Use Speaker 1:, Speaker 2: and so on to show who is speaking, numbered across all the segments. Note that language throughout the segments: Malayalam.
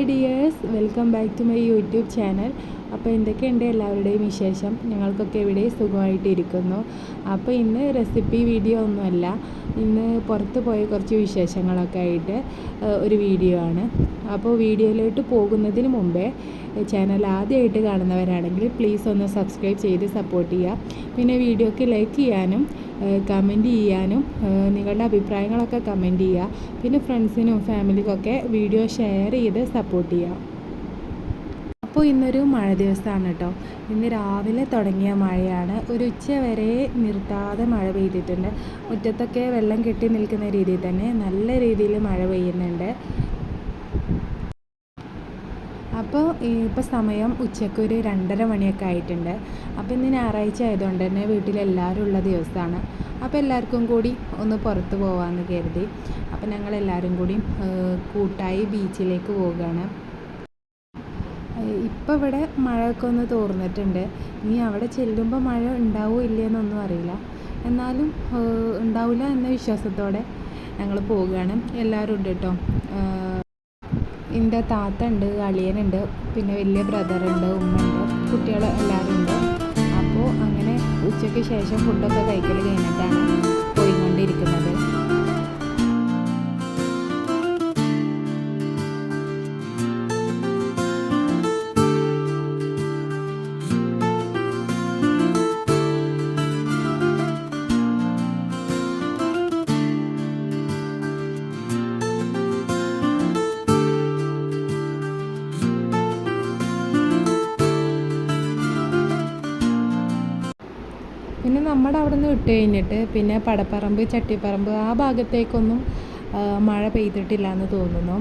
Speaker 1: Hi dears welcome back to my YouTube channel അപ്പോൾ എന്തൊക്കെയുണ്ട് എല്ലാവരുടെയും വിശേഷം? ഞങ്ങൾക്കൊക്കെ ഇവിടെ സുഖമായിട്ടിരിക്കുന്നു. അപ്പോൾ ഇന്ന് റെസിപ്പി വീഡിയോ ഒന്നുമല്ല. ഇന്ന് പുറത്ത് പോയ കുറച്ച് വിശേഷങ്ങളൊക്കെ ആയിട്ട് ഒരു വീഡിയോ ആണ്. അപ്പോൾ വീഡിയോയിലോട്ട് പോകുന്നതിന് മുമ്പേ ചാനൽ ആദ്യമായിട്ട് കാണുന്നവരാണെങ്കിൽ പ്ലീസ് ഒന്ന് സബ്സ്ക്രൈബ് ചെയ്ത് സപ്പോർട്ട് ചെയ്യുക. പിന്നെ വീഡിയോക്ക് ലൈക്ക് ചെയ്യാനും കമന്റ് ചെയ്യാനും നിങ്ങളുടെ അഭിപ്രായങ്ങളൊക്കെ കമന്റ് ചെയ്യുക. പിന്നെ ഫ്രണ്ട്സിനും ഫാമിലിക്കൊക്കെ വീഡിയോ ഷെയർ ചെയ്ത് സപ്പോർട്ട് ചെയ്യുക. അപ്പോൾ ഇന്നൊരു മഴ ദിവസമാണ് കേട്ടോ. ഇന്ന് രാവിലെ തുടങ്ങിയ മഴയാണ്. ഒരു ഉച്ച വരെ നിർത്താതെ മഴ പെയ്തിട്ടുണ്ട്. മുറ്റത്തൊക്കെ വെള്ളം കെട്ടി നിൽക്കുന്ന രീതിയിൽ തന്നെ നല്ല രീതിയിൽ മഴ പെയ്യുന്നുണ്ട്. അപ്പോൾ ഇപ്പോൾ സമയം ഉച്ചയ്ക്ക് ഒരു രണ്ടര മണിയൊക്കെ ആയിട്ടുണ്ട്. അപ്പോൾ ഇന്ന് ഞായറാഴ്ച ആയതുകൊണ്ട് തന്നെ വീട്ടിലെല്ലാവരും ഉള്ള ദിവസമാണ്. അപ്പോൾ എല്ലാവർക്കും കൂടി ഒന്ന് പുറത്ത് പോകാമെന്ന് കരുതി. അപ്പോൾ ഞങ്ങൾ എല്ലാവരും കൂടി കൂട്ടായി ബീച്ചിലേക്ക് പോവുകയാണ്. ഇപ്പോൾ ഇവിടെ മഴയൊക്കെ ഒന്ന് തോർന്നിട്ടുണ്ട്. ഇനി അവിടെ ചെല്ലുമ്പോൾ മഴ ഉണ്ടാവുമോ ഇല്ലയെന്നൊന്നും അറിയില്ല. എന്നാലും ഉണ്ടാവില്ല എന്ന വിശ്വാസത്തോടെ ഞങ്ങൾ പോവുകയാണ്. എല്ലാവരും ഉണ്ട് കേട്ടോ. എന്റെ താത്ത ഉണ്ട് അളിയനുണ്ട് പിന്നെ വലിയ ബ്രദറുണ്ട് ഉമ്മയുണ്ട് കുട്ടികൾ എല്ലാവരും ഉണ്ട്. അപ്പോൾ അങ്ങനെ ഉച്ചയ്ക്ക് ശേഷം ഫുഡൊക്കെ കഴിക്കൽ കഴിഞ്ഞിട്ടാണ് പോയിക്കൊണ്ടിരിക്കുന്നത്. നമ്മുടെ അവിടെ നിന്ന് വിട്ട് കഴിഞ്ഞിട്ട് പിന്നെ പടപ്പറമ്പ് ചട്ടിപ്പറമ്പ് ആ ഭാഗത്തേക്കൊന്നും മഴ പെയ്തിട്ടില്ല എന്ന് തോന്നുന്നു.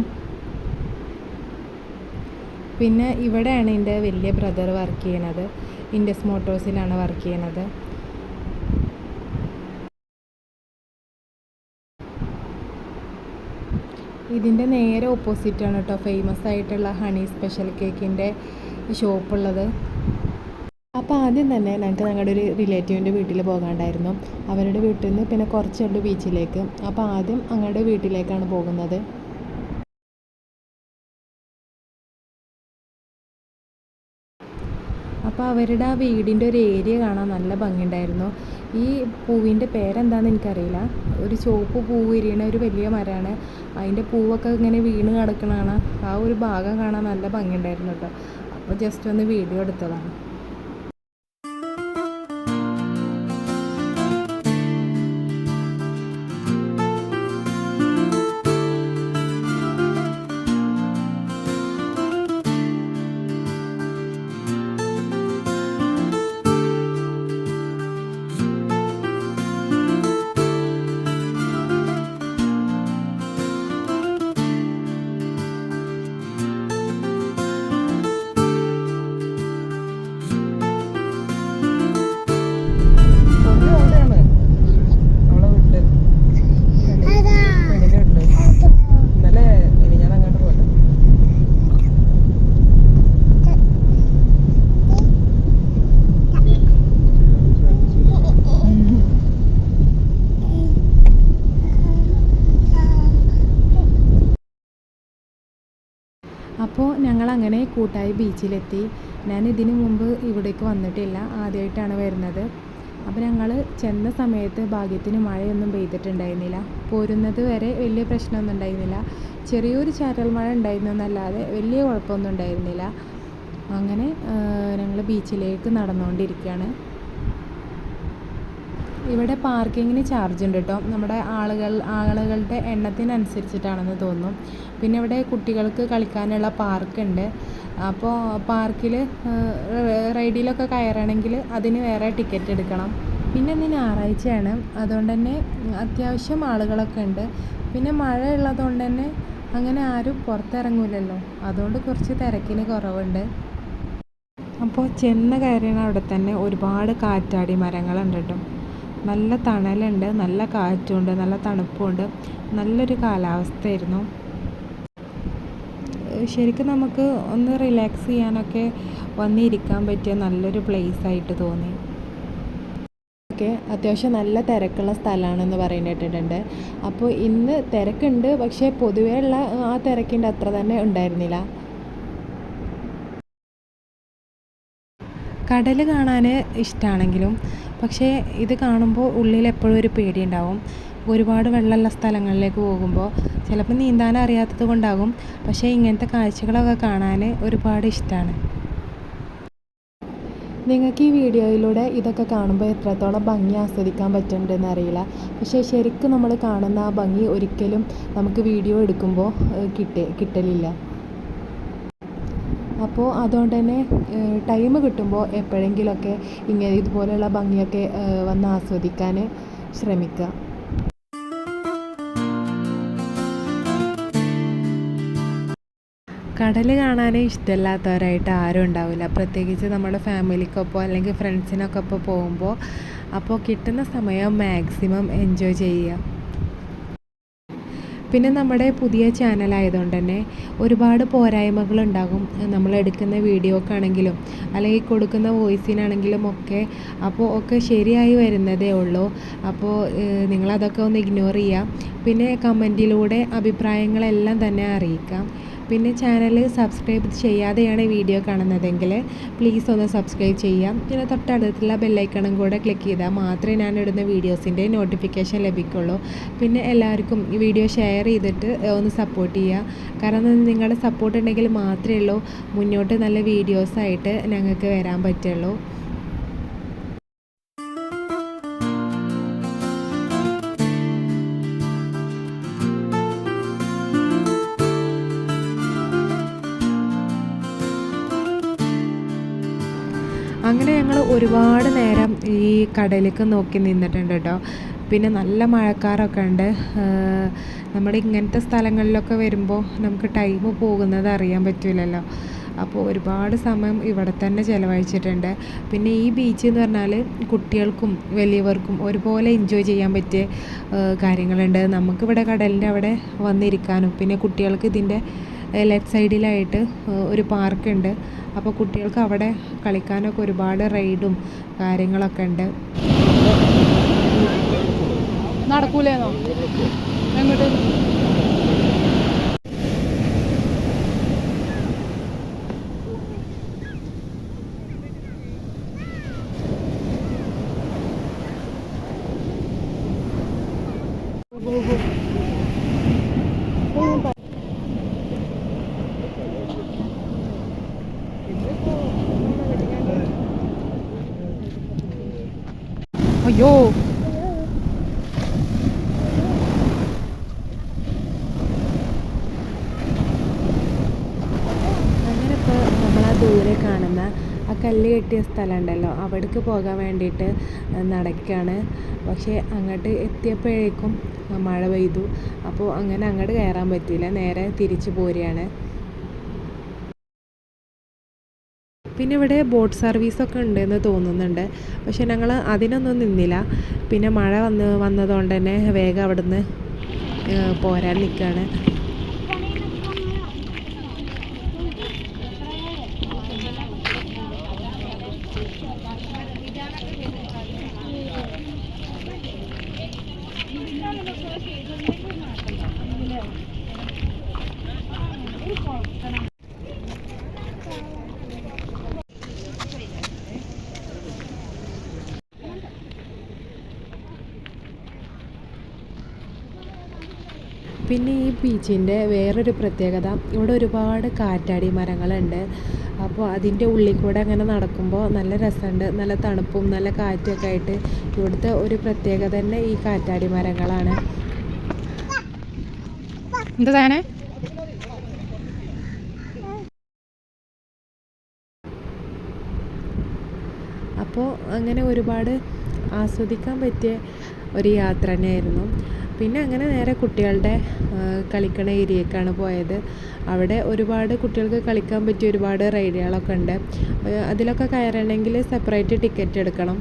Speaker 1: പിന്നെ ഇവിടെയാണ് എന്റെ വലിയ ബ്രദർ വർക്ക് ചെയ്യണത് ഇൻഡസ് മോട്ടോഴ്സിലാണ് വർക്ക് ചെയ്യണത് ഇതിന്റെ നേരെ ഓപ്പോസിറ്റാണ് കേട്ടോ ഫേമസ് ആയിട്ടുള്ള ഹണി സ്പെഷ്യൽ കേക്കിന്റെ ഷോപ്പുള്ളത്. അപ്പോൾ ആദ്യം തന്നെ ഞങ്ങൾക്ക് ഞങ്ങളുടെ ഒരു റിലേറ്റീവിന്റെ വീട്ടിൽ പോകാണ്ടായിരുന്നു. അവരുടെ വീട്ടിൽ നിന്ന് പിന്നെ കുറച്ചുണ്ട് ബീച്ചിലേക്ക്. അപ്പോൾ ആദ്യം അങ്ങയുടെ വീട്ടിലേക്കാണ് പോകുന്നത്. അപ്പോൾ അവരുടെ ആ വീടിന്റെ ഒരു ഏരിയ കാണാൻ നല്ല ഭംഗിയുണ്ടായിരുന്നു. ഈ പൂവിന്റെ പേരെന്താണെന്ന് എനിക്കറിയില്ല. ഒരു ചുവപ്പ് പൂ വിരിയണ ഒരു വലിയ മരമാണ്. അതിന്റെ പൂവൊക്കെ ഇങ്ങനെ വീണ് കിടക്കണതാണ് ആ ഒരു ഭാഗം കാണാൻ നല്ല ഭംഗിയുണ്ടായിരുന്നു കേട്ടോ. അപ്പോൾ ജസ്റ്റ് ഒന്ന് വീഡിയോ എടുത്തതാണ്. അങ്ങനെ കൂട്ടായി ബീച്ചിലെത്തി. ഞാൻ ഇതിനു മുമ്പ് ഇവിടേക്ക് വന്നിട്ടില്ല. ആദ്യമായിട്ടാണ് വരുന്നത്. അപ്പോൾ ഞങ്ങൾ ചെന്ന സമയത്ത് ഭാഗ്യത്തിന് മഴയൊന്നും പെയ്തിട്ടുണ്ടായിരുന്നില്ല. പോരുന്നത് വരെ വലിയ പ്രശ്നമൊന്നും ഉണ്ടായിരുന്നില്ല. ചെറിയൊരു ചാരൽ മഴ ഉണ്ടായിരുന്നു എന്നല്ലാതെ വലിയ കുഴപ്പമൊന്നും ഉണ്ടായിരുന്നില്ല. അങ്ങനെ ഞങ്ങൾ ബീച്ചിലേക്ക് നടന്നുകൊണ്ടിരിക്കുകയാണ്. ഇവിടെ പാർക്കിങ്ങിന് ചാർജ് ഉണ്ട് കേട്ടോ. നമ്മുടെ ആളുകൾ ആളുകളുടെ എണ്ണത്തിനനുസരിച്ചിട്ടാണെന്ന് തോന്നുന്നു. പിന്നെ ഇവിടെ കുട്ടികൾക്ക് കളിക്കാനുള്ള പാർക്കുണ്ട് അപ്പോൾ പാർക്കിൽ റൈഡിലൊക്കെ കയറണമെങ്കിൽ അതിന് വേറെ ടിക്കറ്റ് എടുക്കണം. പിന്നെ ഇന്ന് ഞായറാഴ്ചയാണ്. അതുകൊണ്ട് തന്നെ അത്യാവശ്യം ആളുകളൊക്കെ ഉണ്ട്. പിന്നെ മഴ ഉള്ളതുകൊണ്ട് തന്നെ അങ്ങനെ ആരും പുറത്തിറങ്ങൂലല്ലോ. അതുകൊണ്ട് കുറച്ച് തിരക്കിന് കുറവുണ്ട്. അപ്പോൾ ചെന്ന് കയറിയണ അവിടെ തന്നെ ഒരുപാട് കാറ്റാടി മരങ്ങളുണ്ട് കേട്ടോ. നല്ല തണലുണ്ട് നല്ല കാറ്റുണ്ട് നല്ല തണുപ്പുണ്ട്. നല്ലൊരു കാലാവസ്ഥയായിരുന്നു. ശരിക്കും നമുക്ക് ഒന്ന് റിലാക്സ് ചെയ്യാനൊക്കെ വന്നിരിക്കാൻ പറ്റിയ നല്ലൊരു പ്ലേസ് ആയിട്ട് തോന്നി. ഓക്കെ അത്യാവശ്യം നല്ല തിരക്കുള്ള സ്ഥലമാണെന്ന് പറയുന്നിട്ടുണ്ട്. അപ്പോൾ ഇന്ന് തിരക്കുണ്ട് പക്ഷേ പൊതുവേ ഉള്ള ആ തിരക്കിന്റെ അത്ര തന്നെ ഉണ്ടായിരുന്നില്ല. കടൽ കാണാൻ ഇഷ്ടമാണെങ്കിലും പക്ഷേ ഇത് കാണുമ്പോൾ ഉള്ളിൽ എപ്പോഴും ഒരു പേടിയുണ്ടാവും ഒരുപാട് വെള്ളമുള്ള സ്ഥലങ്ങളിലേക്ക് പോകുമ്പോൾ ചിലപ്പോൾ നീന്താൻ അറിയാത്തത് കൊണ്ടാകും. പക്ഷേ ഇങ്ങനത്തെ കാഴ്ചകളൊക്കെ കാണാൻ ഒരുപാട് ഇഷ്ടമാണ്. നിങ്ങൾക്ക് ഈ വീഡിയോയിലൂടെ ഇതൊക്കെ കാണുമ്പോൾ എത്രത്തോളം ഭംഗി ആസ്വദിക്കാൻ പറ്റുന്നുണ്ടെന്ന് അറിയില്ല. പക്ഷേ ശരിക്കും നമ്മൾ കാണുന്ന ആ ഭംഗി ഒരിക്കലും നമുക്ക് വീഡിയോ എടുക്കുമ്പോൾ കിട്ടി കിട്ടലില്ല. അപ്പോൾ അതുകൊണ്ട് തന്നെ ടൈം കിട്ടുമ്പോൾ എപ്പോഴെങ്കിലുമൊക്കെ ഇങ്ങനെ ഇതുപോലെയുള്ള ഭംഗിയൊക്കെ വന്ന് ആസ്വദിക്കാൻ ശ്രമിക്കുക. കടൽ കാണാൻ ഇഷ്ടമല്ലാത്തവരായിട്ട് ആരും ഉണ്ടാവില്ല. പ്രത്യേകിച്ച് നമ്മുടെ ഫാമിലിക്കൊപ്പം അല്ലെങ്കിൽ ഫ്രണ്ട്സിനൊക്കെ ഒപ്പം പോകുമ്പോൾ അപ്പോൾ കിട്ടുന്ന സമയം മാക്സിമം എൻജോയ് ചെയ്യുക. പിന്നെ നമ്മുടെ പുതിയ ചാനലായതുകൊണ്ട് തന്നെ ഒരുപാട് പോരായ്മകളുണ്ടാകും. നമ്മൾ എടുക്കുന്ന വീഡിയോക്കാണെങ്കിലും അല്ലെങ്കിൽ കൊടുക്കുന്ന വോയിസിനാണെങ്കിലും ഒക്കെ അപ്പോൾ ഒക്കെ ശരിയായി വരുന്നതേ ഉള്ളൂ. അപ്പോൾ നിങ്ങളതൊക്കെ ഒന്ന് ഇഗ്നോർ ചെയ്യുക. പിന്നെ കമന്റിലൂടെ അഭിപ്രായങ്ങളെല്ലാം തന്നെ അറിയിക്കാം. പിന്നെ ചാനൽ സബ്സ്ക്രൈബ് ചെയ്യാതെയാണ് വീഡിയോ കാണുന്നതെങ്കിൽ പ്ലീസ് ഒന്ന് സബ്സ്ക്രൈബ് ചെയ്യാം. പിന്നെ തൊട്ടടുത്തുള്ള ബെല്ലൈക്കണും കൂടെ ക്ലിക്ക് ചെയ്താൽ മാത്രമേ ഞാൻ ഇടുന്ന വീഡിയോസിന്റെ നോട്ടിഫിക്കേഷൻ ലഭിക്കുള്ളൂ. പിന്നെ എല്ലാവർക്കും ഈ വീഡിയോ ഷെയർ ചെയ്തിട്ട് ഒന്ന് സപ്പോർട്ട് ചെയ്യുക. കാരണം നിങ്ങളുടെ സപ്പോർട്ട് ഉണ്ടെങ്കിൽ മാത്രമേ ഉള്ളൂ. മുന്നോട്ട് നല്ല വീഡിയോസായിട്ട് ഞങ്ങൾക്ക് വരാൻ പറ്റുള്ളൂ. അങ്ങനെ ഞങ്ങൾ ഒരുപാട് നേരം ഈ കടലിലേക്ക് നോക്കി നിന്നിട്ടുണ്ട് കേട്ടോ. പിന്നെ നല്ല മഴക്കാരൊക്കെ ഉണ്ട്. നമ്മുടെ ഇങ്ങനത്തെ സ്ഥലങ്ങളിലൊക്കെ വരുമ്പോൾ നമുക്ക് ടൈം പോകുന്നത് അറിയാൻ പറ്റില്ലല്ലോ അപ്പോൾ ഒരുപാട് സമയം ഇവിടെ തന്നെ ചിലവഴിച്ചിട്ടുണ്ട്. പിന്നെ ഈ ബീച്ച് എന്ന് പറഞ്ഞാൽ കുട്ടികൾക്കും വലിയവർക്കും ഒരുപോലെ എൻജോയ് ചെയ്യാൻ പറ്റിയ കാര്യങ്ങളുണ്ട്. നമുക്കിവിടെ കടലിന്റെ അവിടെ വന്നിരിക്കാനും പിന്നെ കുട്ടികൾക്ക് ഇതിന്റെ ലെഫ്റ്റ് സൈഡിലായിട്ട് ഒരു പാർക്കുണ്ട് അപ്പോൾ കുട്ടികൾക്ക് അവിടെ കളിക്കാനൊക്കെ ഒരുപാട് റൈഡും കാര്യങ്ങളൊക്കെ ഉണ്ട്.
Speaker 2: നടക്കൂലേന്നോ? എങ്ങോട്ട്?
Speaker 1: അയ്യോ അങ്ങനെ നമ്മൾ ദൂരെ കാണുന്ന ആ കല്ല് കെട്ടിയ സ്ഥലം ഉണ്ടല്ലോ അവിടേക്ക് പോകാൻ വേണ്ടിയിട്ട് നടക്കുകയാണ് പക്ഷേ അങ്ങോട്ട് എത്തിയപ്പോഴേക്കും മഴ പെയ്തു. അപ്പോൾ അങ്ങനെ അങ്ങോട്ട് കയറാൻ പറ്റിയില്ല നേരെ തിരിച്ചു പോരുകയാണ്. പിന്നെ ഇവിടെ ബോട്ട് സർവീസൊക്കെ ഉണ്ടെന്ന് തോന്നുന്നുണ്ട്. പക്ഷെ ഞങ്ങൾ അതിനൊന്നും നിന്നില്ല. പിന്നെ മഴ വന്ന് വന്നതുകൊണ്ട് തന്നെ വേഗം അവിടുന്ന് പോരാൻ നിൽക്കുകയാണ് പിന്നെ ഈ ബീച്ചിന്റെ വേറൊരു പ്രത്യേകത ഇവിടെ ഒരുപാട് കാറ്റാടി മരങ്ങളുണ്ട്. അപ്പോൾ അതിന്റെ ഉള്ളിൽ കൂടെ അങ്ങനെ നടക്കുമ്പോൾ നല്ല രസമുണ്ട്. നല്ല തണുപ്പും നല്ല കാറ്റൊക്കെ ആയിട്ട് ഇവിടുത്തെ ഒരു പ്രത്യേകത തന്നെ ഈ കാറ്റാടി മരങ്ങളാണ്.
Speaker 2: എന്താണ്
Speaker 1: അപ്പോൾ അങ്ങനെ ഒരുപാട് ആസ്വദിക്കാൻ പറ്റിയ ഒരു യാത്ര തന്നെയായിരുന്നു. പിന്നെ അങ്ങനെ നേരെ കുട്ടികളുടെ കളിക്കണ ഏരിയക്കാണ് പോയത്. അവിടെ ഒരുപാട് കുട്ടികൾക്ക് കളിക്കാൻ പറ്റിയ ഒരുപാട് റൈഡുകളൊക്കെ ഉണ്ട്. അതിലൊക്കെ കയറണമെങ്കിൽ സെപ്പറേറ്റ് ടിക്കറ്റ് എടുക്കണം.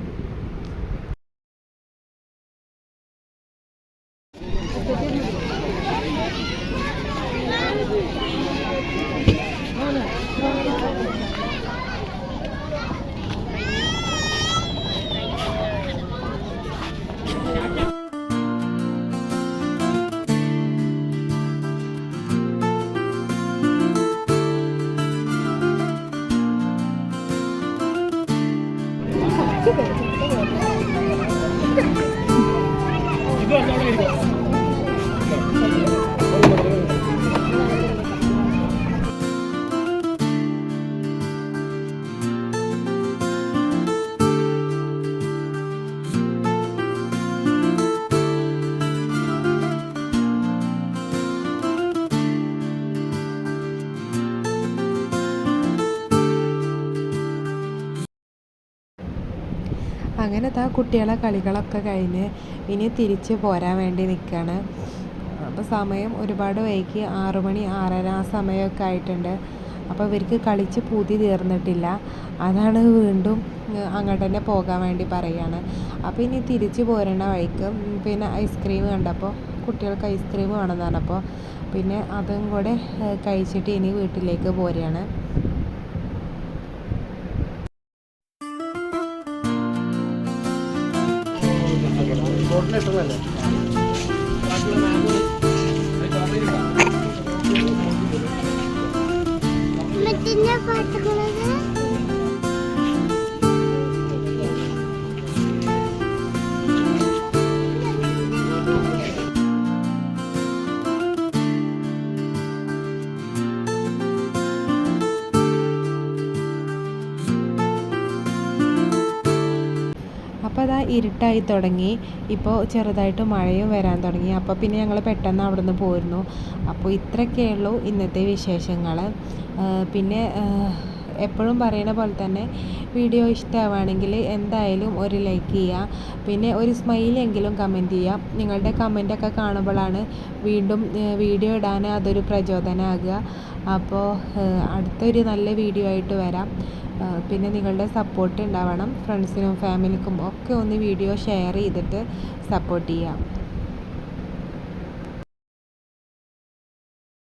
Speaker 1: അങ്ങനെ താ കുട്ടികളെ കളികളൊക്കെ കഴിഞ്ഞ് ഇനി തിരിച്ച് പോരാൻ വേണ്ടി നിൽക്കുകയാണ് അപ്പോൾ സമയം ഒരുപാട് വൈകി. ആറു മണി ആറര ആ സമയമൊക്കെ ആയിട്ടുണ്ട്. അപ്പോൾ ഇവർക്ക് കളിച്ച് പൂതി തീർന്നിട്ടില്ല. അതാണ് വീണ്ടും അങ്ങോട്ട് തന്നെ പോകാൻ വേണ്ടി പറയുകയാണ് അപ്പോൾ ഇനി തിരിച്ച് പോരണ വഴിക്ക് പിന്നെ ഐസ്ക്രീം കണ്ടപ്പോൾ കുട്ടികൾക്ക് ഐസ്ക്രീം വേണമെന്ന് പറഞ്ഞപ്പോൾ പിന്നെ അതും കൂടെ കഴിച്ചിട്ട് ഇനി വീട്ടിലേക്ക് പോരുകയാണ്
Speaker 3: മറ്റിന്റെ
Speaker 1: ഇരുട്ടായി തുടങ്ങി. ഇപ്പോൾ ചെറുതായിട്ട് മഴയും വരാൻ തുടങ്ങി. അപ്പോൾ പിന്നെ ഞങ്ങൾ പെട്ടെന്ന് അവിടെ നിന്ന് പോയിരുന്നു അപ്പോൾ ഇത്രയൊക്കെയുള്ളൂ ഇന്നത്തെ വിശേഷങ്ങൾ പിന്നെ എപ്പോഴും പറയുന്ന പോലെ തന്നെ വീഡിയോ ഇഷ്ടമാവുകയാണെങ്കിൽ എന്തായാലും ഒരു ലൈക്ക് ചെയ്യുക പിന്നെ ഒരു സ്മൈലെങ്കിലും കമന്റ് ചെയ്യുക നിങ്ങളുടെ കമന്റൊക്കെ കാണുമ്പോഴാണ് വീണ്ടും വീഡിയോ ഇടാൻ അതൊരു പ്രചോദനമാകുക അപ്പോൾ അടുത്തൊരു നല്ല വീഡിയോ ആയിട്ട് വരാം. പിന്നെ നിങ്ങളുടെ സപ്പോർട്ട് ഉണ്ടാവണം. ഫ്രണ്ട്സിനും ഫാമിലിക്കും ഒക്കെ ഒന്ന് വീഡിയോ ഷെയർ ചെയ്തിട്ട് സപ്പോർട്ട് ചെയ്യാം.